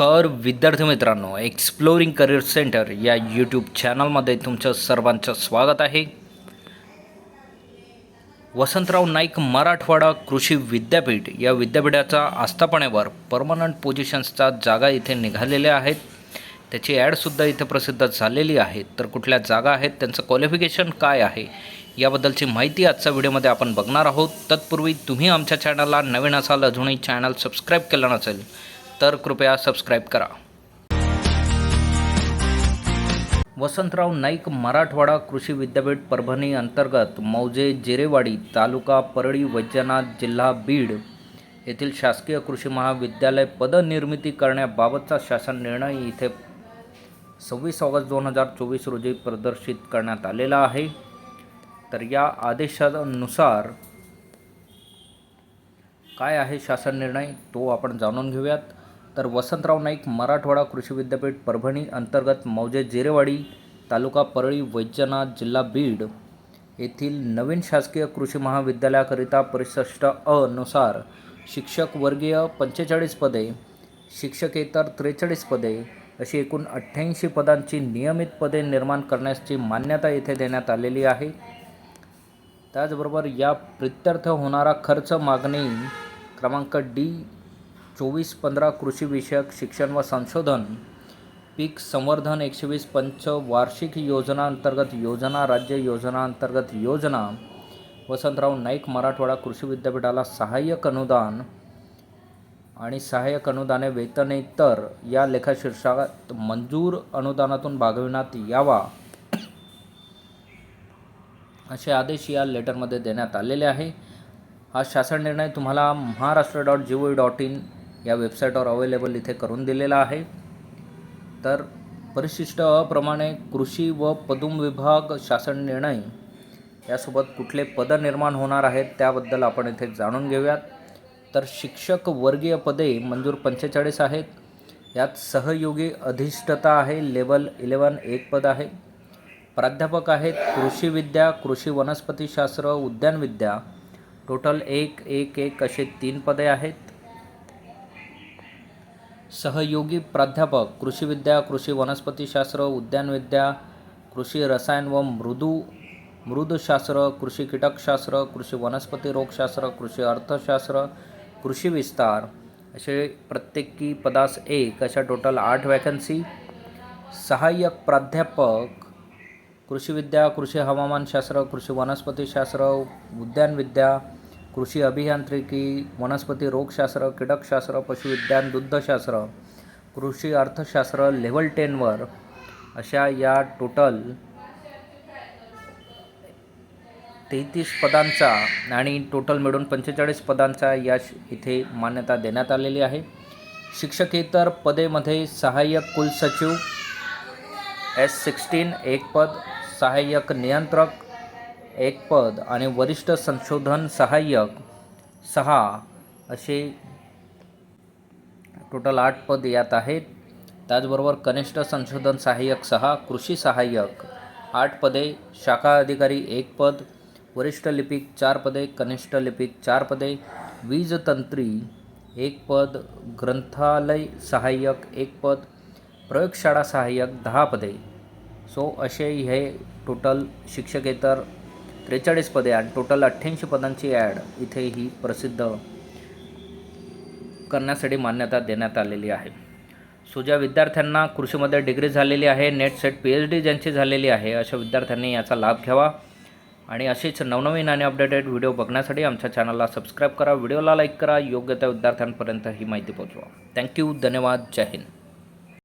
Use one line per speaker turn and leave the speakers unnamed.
नमस्कार विद्यार्थी मित्रांनो एक्सप्लोरिंग करिअर सेंटर या यूट्यूब चॅनलमध्ये तुमचं सर्वांचं स्वागत आहे. वसंतराव नाईक मराठवाडा कृषी विद्यापीठ या विद्यापीठाच्या आस्थापनेवर परमनंट पोझिशन्सच्या जागा इथे निघालेल्या आहेत. त्याची ॲडसुद्धा इथे प्रसिद्ध झालेली आहे. तर कुठल्या जागा आहेत त्यांचं क्वालिफिकेशन काय आहे याबद्दलची माहिती आजच्या व्हिडिओमध्ये आपण बघणार आहोत. तत्पूर्वी तुम्ही आमच्या चॅनलला नवीन असाल अजूनही चॅनल सबस्क्राईब केलं नसेल तर कृपया सबस्क्राईब करा. वसंतराव नाईक मराठवाडा कृषी विद्यापीठ परभणी अंतर्गत मौजे जिरेवाडी तालुका परळी वैद्यनाथ जिल्हा बीड येथील शासकीय कृषी महाविद्यालय पदनिर्मिती करण्याबाबतचा शासन निर्णय इथे सव्वीस ऑगस्ट दोन हजार चोवीस रोजी प्रदर्शित करण्यात आलेला आहे. तर या आदेशानुसार काय आहे शासन निर्णय तो आपण जाणून घेऊयात. तर वसंतराव नाईक मराठवाडा कृषी विद्यापीठ परभणी अंतर्गत मौजे जिरेवाडी तालुका परळी वैद्यनाथ जिल्हा बीड येथील नवीन शासकीय कृषी महाविद्यालयाकरिता परिशिष्ट अ नुसार शिक्षक वर्गीय पंचेचाळीस पदे शिक्षकेतर त्रेचाळीस पदे अशी एकूण अठ्ठ्याऐंशी पदांची नियमित पदे निर्माण करण्याची मान्यता येथे देण्यात आलेली आहे. त्याचबरोबर या प्रित्यर्थ होणारा खर्च मागणी क्रमांक डी चोवीस पंधरा कृषीविषयक शिक्षण व संशोधन पीक संवर्धन एकशे वीस पंच वार्षिक योजना अंतर्गत योजना राज्य योजना अंतर्गत योजना वसंतराव नाईक मराठवाडा कृषी विद्यापीठाला सहाय्यक अनुदान आणि सहाय्यक अनुदाने वेतनेतर या लेखाशीर्षात मंजूर अनुदानातून भागविण्यात यावा असे आदेश या लेटरमध्ये देण्यात आलेले आहे. हा शासन निर्णय तुम्हाला Maharashtra dot G O dot in या वेबसाईटवर अवेलेबल इथे करून दिलेला आहे. तर परिशिष्ट अप्रमाणे कृषी व पदुम विभाग शासन निर्णय यासोबत कुठले पद निर्माण होणार आहेत त्याबद्दल आपण इथे जाणून घेऊयात. तर शिक्षक वर्गीय पदे मंजूर पंचेचाळीस आहेत. यात सहयोगी अधिष्ठता आहे लेवल इलेवन एक पद आहे. प्राध्यापक आहेत कृषी विद्या कृषी वनस्पतीशास्त्र उद्यानविद्या टोटल एक एक एक असे तीन पदे आहेत. सहयोगी प्राध्यापक कृषीविद्या कृषी वनस्पतीशास्त्र उद्यानविद्या कृषी रसायन व मृदू मृदशास्त्र कृषी कीटकशास्त्र कृषी वनस्पती रोगशास्त्र कृषी अर्थशास्त्र कृषी विस्तार असे प्रत्येकी पदास एक अशा टोटल आठ वॅकन्सी सहाय्यक प्राध्यापक कृषीविद्या कृषी हवामानशास्त्र कृषी वनस्पतीशास्त्र उद्यानविद्या कृषी अभियांत्रिकी वनस्पती रोगशास्त्र कीटकशास्त्र पशुविज्ञान दुग्धशास्त्र कृषी अर्थशास्त्र लेव्हल टेनवर अशा या टोटल तेहतीस पदांचा आणि टोटल मिळून पंचेचाळीस पदांचा या इथे मान्यता देण्यात आलेली आहे. शिक्षकेतर पदेमध्ये सहाय्यक कुलसचिव एस सिक्स्टीन एक पद सहाय्यक नियंत्रक एक पद आणि वरिष्ठ संशोधन सहाय्यक सहा असे टोटल आठ पद यात आहेत. त्याचबरोबर कनिष्ठ संशोधन सहाय्यक सहा कृषी सहाय्यक आठ पदे शाखा अधिकारी एक पद वरिष्ठ लिपिक चार पदे कनिष्ठ लिपिक चार पदे वीजतंत्री एक पद ग्रंथालय सहाय्यक एक पद प्रयोगशाळा सहाय्यक दहा पदे. सो असे हे टोटल शिक्षकेतर त्रेचाळीस पदे आणि टोटल अठ्ठ्याऐंशी पदांची ॲड इथे ही प्रसिद्ध करण्यासाठी मान्यता देण्यात आलेली आहे. सो ज्या विद्यार्थ्यांना कृषीमध्ये डिग्री झालेली आहे NET SET P H D ज्यांची झालेली आहे अशा विद्यार्थ्यांनी याचा लाभ घ्यावा. आणि असेच नवनवीन आणि अपडेटेड व्हिडिओ बघण्यासाठी आमच्या चॅनलला सबस्क्राईब करा व्हिडिओला लाईक करा योग्य त्या विद्यार्थ्यांपर्यंत ही माहिती पोहोचवा. थँक्यू धन्यवाद जय हिंद.